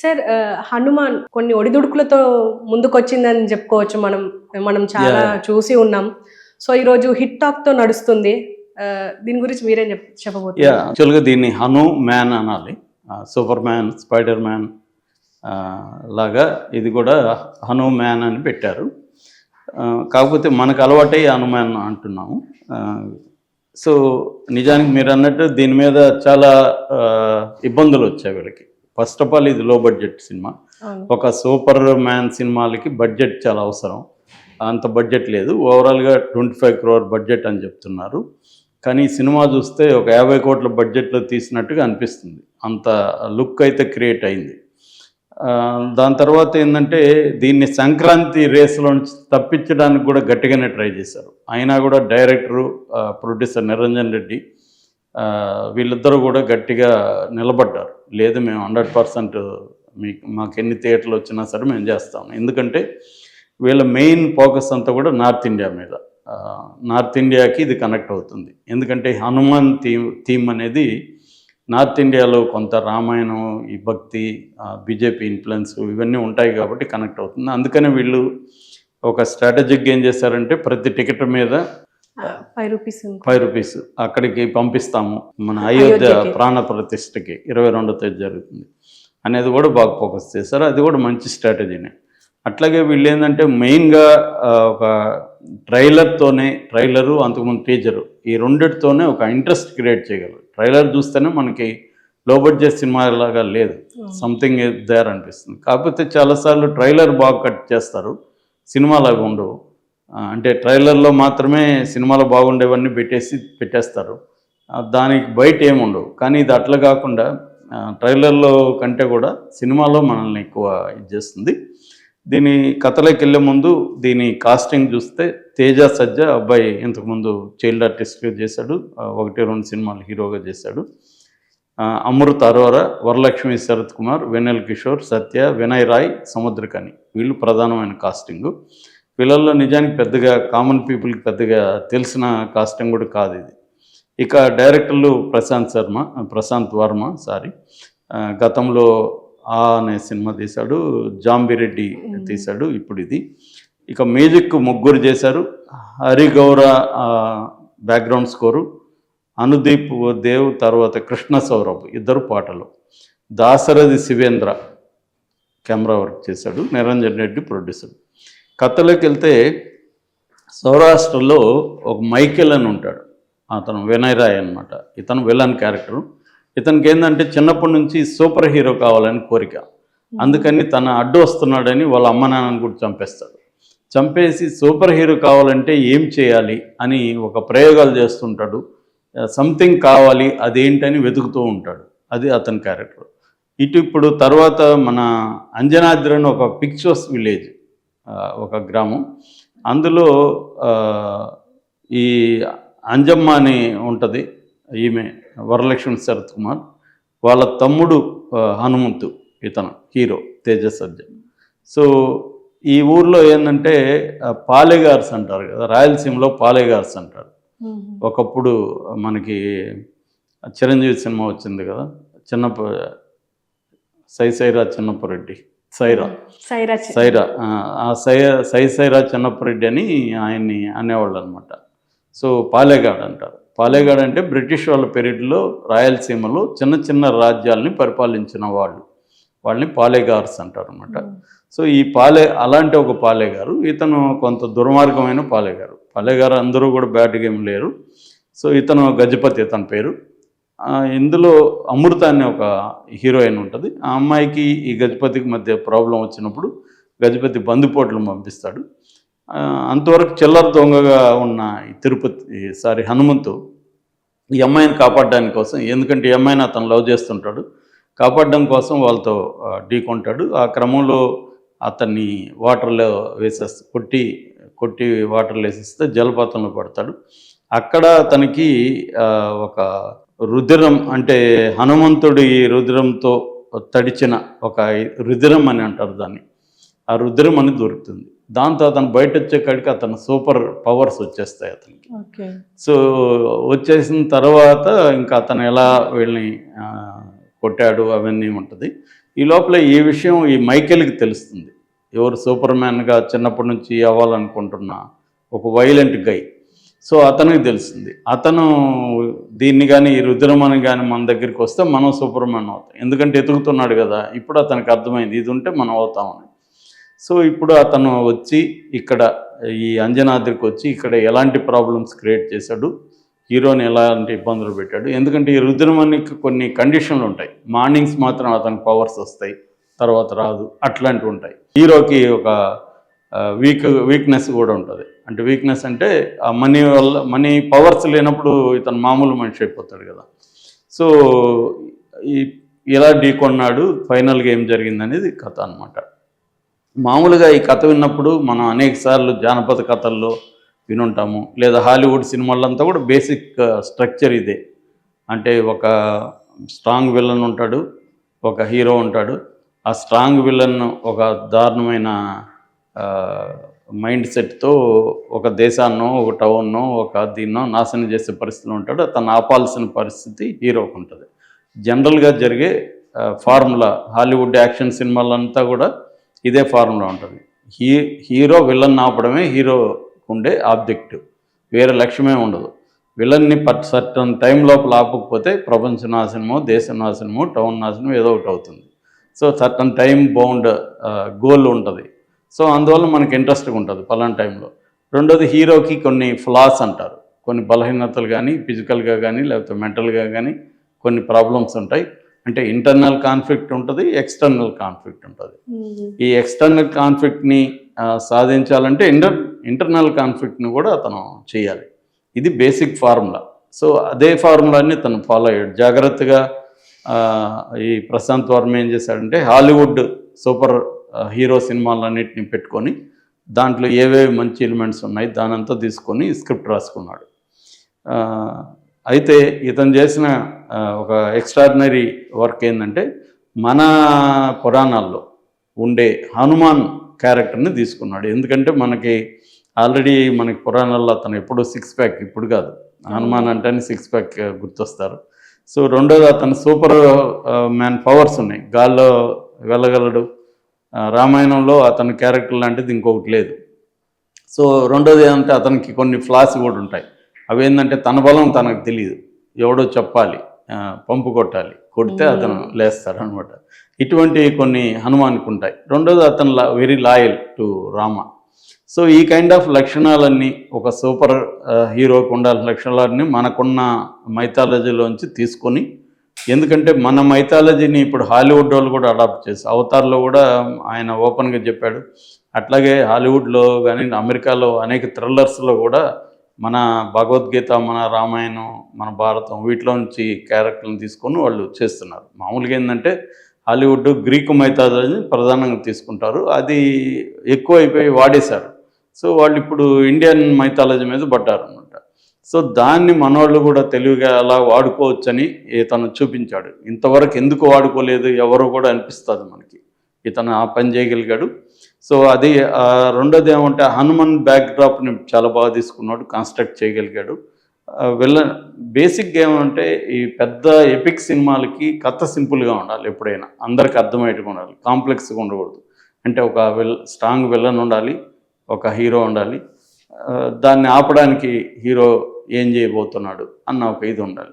Sir Hanuman కొన్ని ఒడిదుడుకులతో ముందుకొచ్చిందని చెప్పుకోవచ్చు మనం. మనం చాలా. చూసి ఉన్నాం. సో ఈరోజు హిట్ టాక్తో నడుస్తుంది దీని గురించి మీరేం చెప్ యా చెప్పబోతున్నారు యాక్చువల్గా దీన్ని హను మ్యాన్ అనాలి. సూపర్ మ్యాన్ స్పైడర్ మ్యాన్ లాగా ఇది కూడా హను మ్యాన్ అని పెట్టారు. కాకపోతే మనకు అలవాటై హనుమాన్ అంటున్నాము. సో నిజానికి మీరు అన్నట్టు దీని మీద చాలా ఇబ్బందులు వచ్చాయి వీళ్ళకి. ఫస్ట్ ఆఫ్ ఆల్ ఇది లో బడ్జెట్ సినిమా. ఒక సూపర్ మ్యాన్ సినిమాలకి బడ్జెట్ చాలా అవసరం. అంత బడ్జెట్ లేదు. ఓవరాల్గా ట్వంటీ ఫైవ్ క్రోర్ బడ్జెట్ అని చెప్తున్నారు. కానీ సినిమా చూస్తే ఒక యాభై కోట్ల బడ్జెట్లో తీసినట్టుగా అనిపిస్తుంది. అంత లుక్ అయితే క్రియేట్ అయింది. దాని తర్వాత ఏంటంటే దీన్ని సంక్రాంతి రేసులో నుంచి తప్పించడానికి కూడా గట్టిగానే ట్రై చేశారు. అయినా కూడా డైరెక్టరు ప్రొడ్యూసర్ నిరంజన్ రెడ్డి వీళ్ళిద్దరూ కూడా గట్టిగా నిలబడ్డారు. లేదు మేము హండ్రెడ్ పర్సెంట్ మీకు మాకు ఎన్ని థియేటర్లు వచ్చినా సరే మేము చేస్తాం. ఎందుకంటే వీళ్ళ మెయిన్ ఫోకస్ అంతా కూడా నార్త్ ఇండియా మీద. నార్త్ ఇండియాకి ఇది కనెక్ట్ అవుతుంది. ఎందుకంటే హనుమాన్ థీమ్ థీమ్ అనేది నార్త్ ఇండియాలో కొంత రామాయణం ఈ భక్తి బీజేపీ ఇన్ఫ్లుయెన్స్ ఇవన్నీ ఉంటాయి కాబట్టి కనెక్ట్ అవుతుంది. అందుకనే వీళ్ళు ఒక స్ట్రాటజిక్ ఏం చేశారంటే ప్రతి టికెట్ మీద ఫైవ్ రూపీస్ ఫైవ్ రూపీస్ అక్కడికి పంపిస్తాము. మన అయోధ్య. ప్రాణ ప్రతిష్టకి ఇరవై రెండో తేదీ జరుగుతుంది. అనేది కూడా బాగా ఫోకస్ చేశారు. అది కూడా మంచి స్ట్రాటజీనే అట్లాగే వీళ్ళు ఏంటంటే మెయిన్గా ఒక ట్రైలర్తోనే ట్రైలరు అంతకుముందు టీజరు ఈ రెండిటితోనే ఒక ఇంట్రెస్ట్ క్రియేట్ చేయగలరు. ట్రైలర్ చూస్తేనే మనకి లో బడ్జెట్ సినిమా లాగా లేదు. సంథింగ్ దేర్ అనిపిస్తుంది. కాకపోతే చాలాసార్లు ట్రైలర్ బాగా కట్ చేస్తారు. సినిమాలాగా ఉండవు. అంటే ట్రైలర్లో మాత్రమే సినిమాలో బాగుండేవన్నీ పెట్టేసి పెట్టేస్తారు. దానికి బయట ఏముండవు కానీ ఇది అట్లా కాకుండా ట్రైలర్లో కంటే కూడా సినిమాలో మనల్ని ఎక్కువ ఇది చేస్తుంది. దీని కథలోకి వెళ్ళే ముందు దీని కాస్టింగ్ చూస్తే తేజ సజ్జ అబ్బాయి ఇంతకుముందు చైల్డ్ ఆర్టిస్ట్గా చేశాడు. ఒకటి రెండు సినిమాలు హీరోగా చేశాడు. అమృత్ అరోరా వరలక్ష్మి శరత్ కుమార్ వెనల్ కిషోర్ సత్య వినయ్ రాయ్ సముద్రకని వీళ్ళు ప్రధానమైన కాస్టింగ్. వీళ్ళల్లో నిజానికి పెద్దగా కామన్ పీపుల్కి పెద్దగా తెలిసిన కాస్టింగ్ కూడా కాదు ఇది. ఇక డైరెక్టర్లు ప్రశాంత్ శర్మ ప్రశాంత్ వర్మ సారీ గతంలో ఆ అనే సినిమా తీశాడు జాంబిరెడ్డి తీశాడు ఇప్పుడు ఇది. ఇక మ్యూజిక్ ముగ్గురు చేశారు. హరిగౌర బ్యాక్గ్రౌండ్ స్కోరు అనుదీప్ దేవ్ తర్వాత కృష్ణ సౌరభ్ ఇద్దరు పాటలు. దాసరథి శివేంద్ర కెమెరా వర్క్ చేశాడు. నిరంజన్ రెడ్డి ప్రొడ్యూసర్ కథలోకి వెళ్తే సౌరాష్ట్రలో ఒక మైకేల్ అని ఉంటాడు. అతను వినయ్ రాయ్ అనమాట ఇతను విలన్ క్యారెక్టరు. ఇతనికి ఏంటంటే చిన్నప్పటి నుంచి సూపర్ హీరో కావాలని కోరిక. అందుకని తన అడ్డు వస్తున్నాడని వాళ్ళ అమ్మ నాన్నని కూడా చంపేస్తాడు. చంపేసి సూపర్ హీరో కావాలంటే ఏం చేయాలి అని ఒక ప్రయోగాలు చేస్తుంటాడు. సంథింగ్ కావాలి అదేంటని వెతుకుతూ ఉంటాడు. అది అతని క్యారెక్టర్. ఇటు ఇప్పుడు తర్వాత మన అంజనాద్రి అని ఒక పిక్చర్స్ విలేజ్. ఒక గ్రామం. అందులో ఈ అంజమ్మ అని ఉంటుంది ఈమె వరలక్ష్మి శరత్ కుమార్. వాళ్ళ తమ్ముడు హనుమంతు ఇతను హీరో తేజస్ అర్జున్ సో ఈ ఊర్లో ఏంటంటే పాలెగార్స్ అంటారు కదా రాయలసీమలో పాలెగార్స్ అంటారు. ఒకప్పుడు మనకి చిరంజీవి సినిమా వచ్చింది కదా చిన్నప్ప సై సైరా చిన్నప్పరెడ్డి. సైరా. సైరా సైరా. ఆ, సై సై సైరా చిన్నప్పరెడ్డి అని ఆయన్ని అనేవాళ్ళు అనమాట సో పాలేగాడ్ అంటారు. పాలేగాడ్ అంటే బ్రిటిష్ వాళ్ళ పీరియడ్లో రాయలసీమలో చిన్న చిన్న రాజ్యాలని పరిపాలించిన వాళ్ళు. వాళ్ళని పాలేగార్స్ అంటారు అనమాట సో ఈ పాలే అలాంటి ఒక పాలేగారు ఇతను కొంత దుర్మార్గమైన పాలేగారు. పాలేగారు అందరూ కూడా బ్యాడ్గా ఏం లేరు. సో ఇతను గజపతి ఇతని పేరు. ఇందులో అమృత అనే ఒక హీరోయిన్ ఉంటుంది. ఆ అమ్మాయికి ఈ గజపతికి మధ్య ప్రాబ్లం వచ్చినప్పుడు గజపతి బందిపోట్లను పంపిస్తాడు. అంతవరకు చిల్లర దొంగగా ఉన్న ఈ తిరుపతి సారీ హనుమంతు ఈ అమ్మాయిని కాపాడడానికి కోసం ఎందుకంటే ఈ అమ్మాయిని అతను లవ్ చేస్తుంటాడు. కాపాడడం కోసం వాళ్ళతో ఢీకొంటాడు ఆ క్రమంలో అతన్ని వాటర్లో వేసేస్తే కొట్టి కొట్టి వాటర్లో వేసేస్తే జలపాతంలో పడతాడు. అక్కడ తనకి ఒక రుధిరం అంటే హనుమంతుడి రుధిరంతో తడిచిన ఒక రుధిరం అని అంటారు దాన్ని. ఆ రుధిరం అని దొరుకుతుంది. దాంతో అతను బయట వచ్చే కాడికి అతను సూపర్ పవర్స్ వచ్చేస్తాయి అతనికి. సో వచ్చేసిన తర్వాత ఇంకా అతను ఎలా వీళ్ళని కొట్టాడు అవన్నీ ఉంటుంది. ఈ లోపల ఈ విషయం ఈ మైకేల్కి తెలుస్తుంది. ఎవరు సూపర్ మ్యాన్గా చిన్నప్పటి నుంచి అవ్వాలనుకుంటున్న ఒక వైలెంట్ గై. సో అతనికి తెలిసింది. అతను దీన్ని కానీ ఈ రుద్రమని కానీ మన దగ్గరికి వస్తే మనం సూపర్ అవుతాం. ఎందుకంటే ఎదుగుతున్నాడు కదా ఇప్పుడు అతనికి అర్థమైంది ఇది ఉంటే మనం అవుతామని. సో ఇప్పుడు అతను వచ్చి ఇక్కడ ఈ అంజనాద్రికి వచ్చి ఇక్కడ ఎలాంటి ప్రాబ్లమ్స్ క్రియేట్ చేశాడు? హీరోని ఎలాంటి ఇబ్బందులు పెట్టాడు? ఎందుకంటే ఈ రుద్రమణికి కొన్ని కండిషన్లు ఉంటాయి. మార్నింగ్స్ మాత్రం అతనికి పవర్స్ వస్తాయి తర్వాత రాదు అట్లాంటివి ఉంటాయి. హీరోకి ఒక వీక్ వీక్నెస్ కూడా ఉంటుంది. అంటే వీక్నెస్ అంటే ఆ మనీ వల్ల మనీ పవర్స్ లేనప్పుడు ఇతను మామూలు మనిషి అయిపోతాడు కదా. సో ఈ ఎలా ఢీకొన్నాడు ఫైనల్గా ఏం జరిగిందనేది కథ అనమాట మామూలుగా ఈ కథ విన్నప్పుడు మనం అనేక సార్లు జానపద కథల్లో వినుంటాము. లేదా హాలీవుడ్ సినిమాలంతా కూడా బేసిక్ స్ట్రక్చర్ ఇదే. అంటే ఒక స్ట్రాంగ్ విలన్ ఉంటాడు ఒక హీరో ఉంటాడు. ఆ స్ట్రాంగ్ విలన్ ఒక దారుణమైన మైండ్ సెట్తో ఒక దేశాన్నో ఒక టౌన్నో ఒక దీన్నో నాశనం చేసే పరిస్థితిలో ఉంటాడు. తను ఆపాల్సిన పరిస్థితి హీరోకు ఉంటుంది. జనరల్గా జరిగే ఫార్ములా హాలీవుడ్ యాక్షన్ సినిమాలంతా కూడా ఇదే ఫార్ములా ఉంటుంది. హీ హీరో విలన్ ఆపడమే హీరో ఉండే ఆబ్జెక్టివ్. వేరే లక్ష్యమే ఉండదు. విలన్ని పట్ సర్టన్ టైం లోపల ఆపకపోతే ప్రపంచ నాశనమో దేశ నాశనమో టౌన్ నాశనం ఏదో ఒకటి అవుతుంది. So certain time bound goal ఉంటుంది. సో అందువల్ల మనకి ఇంట్రెస్ట్గా ఉంటుంది పలానా టైంలో రెండోది హీరోకి కొన్ని ఫ్లాస్ అంటారు. కొన్ని బలహీనతలు కానీ ఫిజికల్గా కానీ లేకపోతే మెంటల్గా కానీ కొన్ని ప్రాబ్లమ్స్ ఉంటాయి. అంటే ఇంటర్నల్ కాన్ఫ్లిక్ట్ ఉంటుంది ఎక్స్టర్నల్ కాన్ఫ్లిక్ట్ ఉంటుంది. ఈ ఎక్స్టర్నల్ కాన్ఫ్లిక్ట్ని సాధించాలంటే ఇంటర్ ఇంటర్నల్ కాన్ఫ్లిక్ట్ని కూడా అతను చేయాలి. ఇది బేసిక్ ఫార్ములా సో అదే ఫార్ములాని తను ఫాలో అయ్యాడు. జాగ్రత్తగా ఈ ప్రశాంత్ వర్మ ఏం చేశాడంటే హాలీవుడ్ సూపర్ హీరో సినిమాలన్నింటినీ పెట్టుకొని దాంట్లో ఏవేవి మంచి ఎలిమెంట్స్ ఉన్నాయి దానంతా తీసుకొని స్క్రిప్ట్ రాసుకున్నాడు. అయితే ఇతను చేసిన ఒక ఎక్స్ట్రాడినరీ వర్క్ ఏంటంటే మన పురాణాల్లో ఉండే హనుమాన్ క్యారెక్టర్ని తీసుకున్నాడు. ఎందుకంటే మనకి ఆల్రెడీ మనకి పురాణాల్లో అతను ఎప్పుడు సిక్స్ ప్యాక్ ఇప్పుడు కాదు. హనుమాన్ అంటేనే సిక్స్ ప్యాక్ గుర్తొస్తారు. సో రెండోది అతను సూపర్ మ్యాన్ పవర్స్ ఉన్నాయి. గాల్లో వెళ్ళగలడు రామాయణంలో అతని క్యారెక్టర్ లాంటిది ఇంకొకటి లేదు. సో రెండోది ఏంటంటే అతనికి కొన్ని ఫ్లాస్ కూడా ఉంటాయి. అవి ఏంటంటే తన బలం తనకు తెలియదు ఎవడో చెప్పాలి పంపు కొట్టాలి కొడితే అతను లేస్తాడు అనమాట ఇటువంటి కొన్ని హనుమానికి ఉంటాయి. రెండోది అతను very loyal to Rama. So ఈ కైండ్ ఆఫ్ లక్షణాలన్నీ ఒక సూపర్ హీరోకి ఉండాల్సిన లక్షణాలన్నీ మనకున్న మైథాలజీలోంచి తీసుకొని ఎందుకంటే మన మైథాలజీని ఇప్పుడు హాలీవుడ్ వాళ్ళు కూడా అడాప్ట్ చేసి అవతార్లో కూడా ఆయన ఓపెన్గా చెప్పాడు. అట్లాగే హాలీవుడ్లో కానీ అమెరికాలో అనేక థ్రిల్లర్స్లో కూడా మన భగవద్గీత మన రామాయణం మన భారతం వీటిలో నుంచి క్యారెక్టర్లను తీసుకొని వాళ్ళు చేస్తున్నారు. మామూలుగా ఏంటంటే హాలీవుడ్ గ్రీకు మైథాలజీని ప్రధానంగా తీసుకుంటారు. అది ఎక్కువ అయిపోయి వాడేశారు. సో వాళ్ళు ఇప్పుడు ఇండియన్ మైథాలజీ మీద పడ్డారు సో దాన్ని మనవాళ్ళు కూడా తెలివిగా అలా వాడుకోవచ్చని ఇతను చూపించాడు. ఇంతవరకు ఎందుకు వాడుకోలేదు ఎవరు కూడా అనిపిస్తుంది మనకి. ఇతను ఆ పని చేయగలిగాడు. సో అది రెండోది ఏమంటే హనుమాన్ బ్యాక్డ్రాప్ని చాలా బాగా తీసుకున్నాడు కన్స్ట్రక్ట్ చేయగలిగాడు. వెళ్ళ బేసిక్గా ఏమంటే ఈ పెద్ద ఎపిక్ సినిమాలకి కథ సింపుల్గా ఉండాలి ఎప్పుడైనా. అందరికి అర్థమయ్యేట్టుగా ఉండాలి. కాంప్లెక్స్గా ఉండకూడదు. అంటే ఒక విల్ స్ట్రాంగ్ విలన్ ఉండాలి ఒక హీరో ఉండాలి. దాన్ని ఆపడానికి హీరో ఏం చేయబోతున్నాడు అన్న ఒక ఇది ఉండాలి.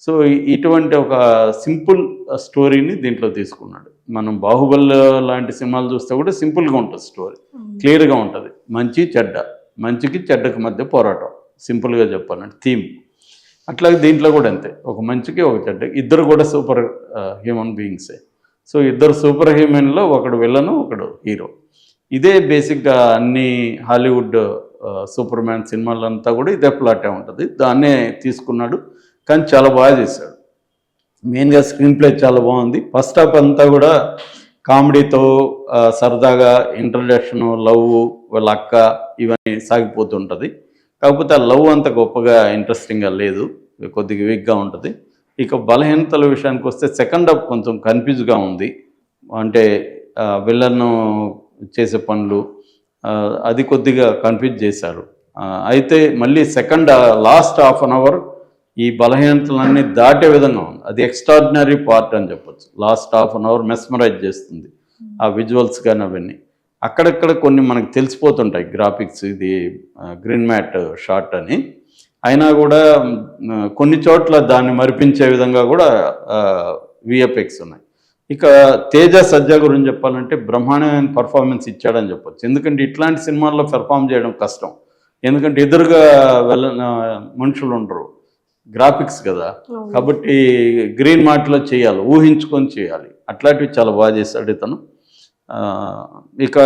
సో ఇటువంటి ఒక సింపుల్ స్టోరీని దీంట్లో తీసుకున్నాడు. మనం బాహుబలి లాంటి సినిమాలు చూస్తే కూడా సింపుల్గా ఉంటుంది స్టోరీ. క్లియర్గా ఉంటుంది. మంచి చెడ్డ. మంచికి చెడ్డకి మధ్య పోరాటం. సింపుల్గా చెప్పాలంటే థీమ్. అట్లాగే దీంట్లో కూడా అంతే. ఒక మంచికి ఒక చెడ్డ ఇద్దరు కూడా సూపర్ హ్యూమన్ బీయింగ్సే. సో ఇద్దరు సూపర్ హ్యూమన్లో ఒకడు విలను ఒకడు హీరో. ఇదే బేసిక్గా అన్ని హాలీవుడ్ సూపర్ మ్యాన్ సినిమాలంతా కూడా ఇదే ప్లాటే ఉంటుంది. దాన్నే తీసుకున్నాడు. కానీ చాలా బాగా చేశాడు. మెయిన్గా స్క్రీన్ ప్లే చాలా బాగుంది. ఫస్ట్ హాఫ్ అంతా కూడా కామెడీతో సరదాగా ఇంట్రడక్షన్ లవ్ వాళ్ళ అక్క ఇవన్నీ సాగిపోతుంటుంది. కాకపోతే ఆ లవ్ అంత గొప్పగా ఇంట్రెస్టింగ్గా లేదు. కొద్దిగా వీక్గా ఉంటుంది. ఇక బలహీనతల విషయానికి వస్తే సెకండ్ హాఫ్ కొంచెం కన్ఫ్యూజ్గా ఉంది. అంటే విలన్ చేసే పనులు అది కొద్దిగా కన్ఫ్యూజ్ చేశారు. అయితే మళ్ళీ second last half an hour ఈ బలహీనతలన్నీ దాటే విధంగా ఉంది. అది ఎక్స్ట్రాడినరీ పార్ట్ అని చెప్పొచ్చు. Last half an hour mesmerize చేస్తుంది. ఆ విజువల్స్ కానీ అవన్నీ. అక్కడక్కడ కొన్ని మనకు తెలిసిపోతుంటాయి గ్రాఫిక్స్ ఇది గ్రీన్ మ్యాట్ షార్ట్ అని. అయినా కూడా కొన్ని చోట్ల దాన్ని మరిపించే విధంగా కూడా విఎఫ్ఎక్స్ ఉన్నాయి. ఇక తేజ సజ్జా గురించి చెప్పాలంటే బ్రహ్మాండమైన పర్ఫార్మెన్స్ ఇచ్చాడని చెప్పొచ్చు. ఎందుకంటే ఇట్లాంటి సినిమాల్లో పెర్ఫామ్ చేయడం కష్టం. ఎందుకంటే ఎదురుగా వెళ్ళ మనుషులు ఉండరు. గ్రాఫిక్స్ కదా. కాబట్టి గ్రీన్ మార్ట్లో చేయాలి ఊహించుకొని చేయాలి. అట్లాంటివి చాలా బాగా చేశాడు ఇతను. ఇక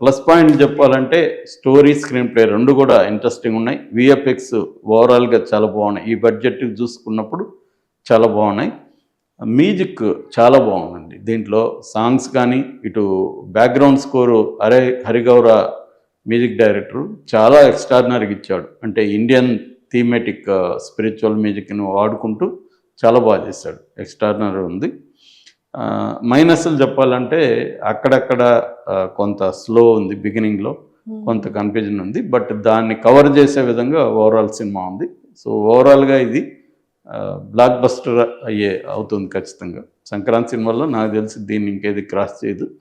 ప్లస్ పాయింట్ చెప్పాలంటే స్టోరీ స్క్రీన్ ప్లే రెండు కూడా ఇంట్రెస్టింగ్ ఉన్నాయి. విఎఫ్ఎక్స్ ఓవరాల్గా చాలా బాగున్నాయి. ఈ బడ్జెట్ చూసుకున్నప్పుడు చాలా బాగున్నాయి. మ్యూజిక్ చాలా బాగుందండి. దీంట్లో సాంగ్స్ కానీ ఇటు background score Hari Harigowra music director చాలా ఎక్స్ట్రాడినరీగా ఇచ్చాడు. అంటే ఇండియన్ థీమెటిక్ స్పిరిచువల్ మ్యూజిక్ని వాడుకుంటూ చాలా బాగా చేశాడు. ఎక్స్ట్రాడినరీ ఉంది. మైనస్లు చెప్పాలంటే అక్కడక్కడ కొంత స్లో ఉంది బిగినింగ్లో కొంత కన్ఫ్యూజన్ ఉంది. బట్ దాన్ని కవర్ చేసే విధంగా ఓవరాల్ సినిమా ఉంది. సో ఓవరాల్గా ఇది బ్లాక్ బస్టర్ అయ్యే అవుతుంది ఖచ్చితంగా. సంక్రాంతి సినిమాల్లో నాకు తెలిసి దీన్ని ఇంకేది క్రాస్ చేయదు.